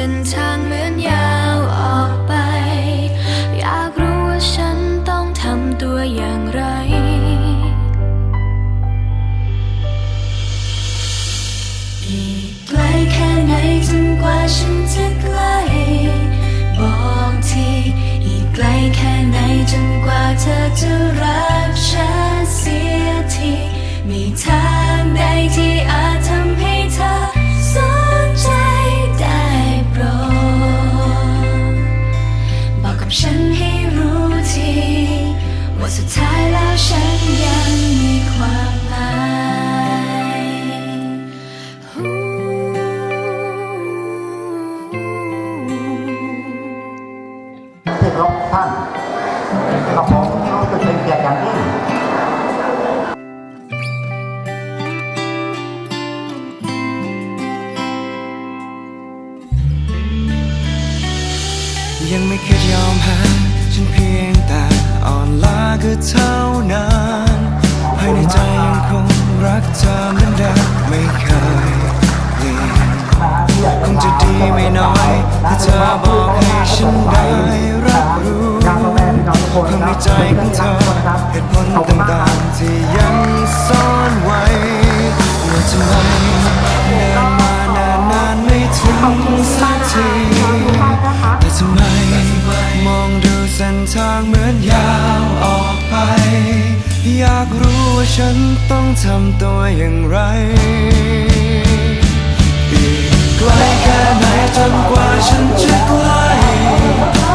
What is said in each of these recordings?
ส้นทางเหมือนยาวออกไป อยากรู้ว่าฉันต้องทำตัวอย่างไร อีกไกลแค่ไหนจนกว่าฉันจะใกล้บอกทีอีกไกลแค่ไหนจนกว่าเธอจะรักฉันเสียทีมีทาง ว่าสุดท้ายแล้วฉันยังมีความหมายที่เคารพท่านกับผมรู้สึกเป็นเกียรติอย่างยิ่งยังไม่เคยยอมแพ้ฉันเพียงแต่ อ่อนล้าก็เท่านั้นภายในใจยังคงรักเธอเหมือนเดิมไม่เคยเปลี่ยนคงจะดีไม่น้อยถ้าเธอบอกให้ฉันได้รับรู้ความในใจของเธอเหตุผลต่างๆที่ยังซ่อนไว้ว่าทำไมเดินมานานๆไม่ถึงสักทีแต่ทำไม ทางเหมือนยาวออกไป อยากรู้ว่าฉันต้องทำตัวอย่างไรอีกไกลแค่ไหนจนกว่าฉันจะใกล้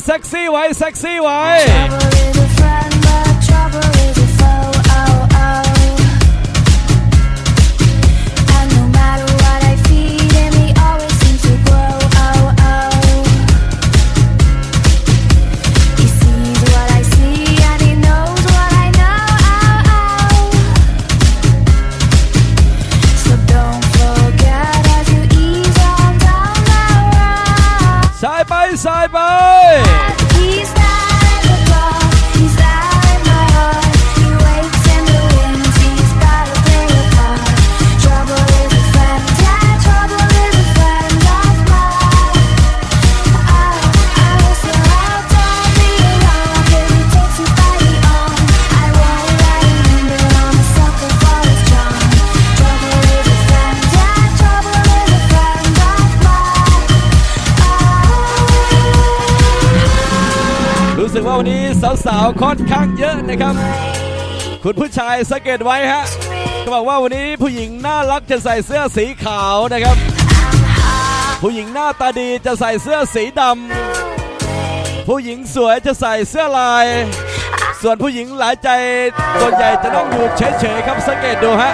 ตาดีๆ รู้สึกว่าวันนี้สาวๆค่อนข้างเยอะนะครับ คุณผู้ชายสังเกตไว้ฮะก็บอกว่าวันนี้ผู้หญิงน่ารักจะใส่เสื้อสีขาวนะครับ ผู้หญิงหน้าตาดีจะใส่เสื้อสีดำผู้หญิงสวยจะใส่เสื้อลาย ส่วนผู้หญิงหลายใจส่วนใหญ่จะต้องอยู่เฉยๆครับสังเกตดูฮะ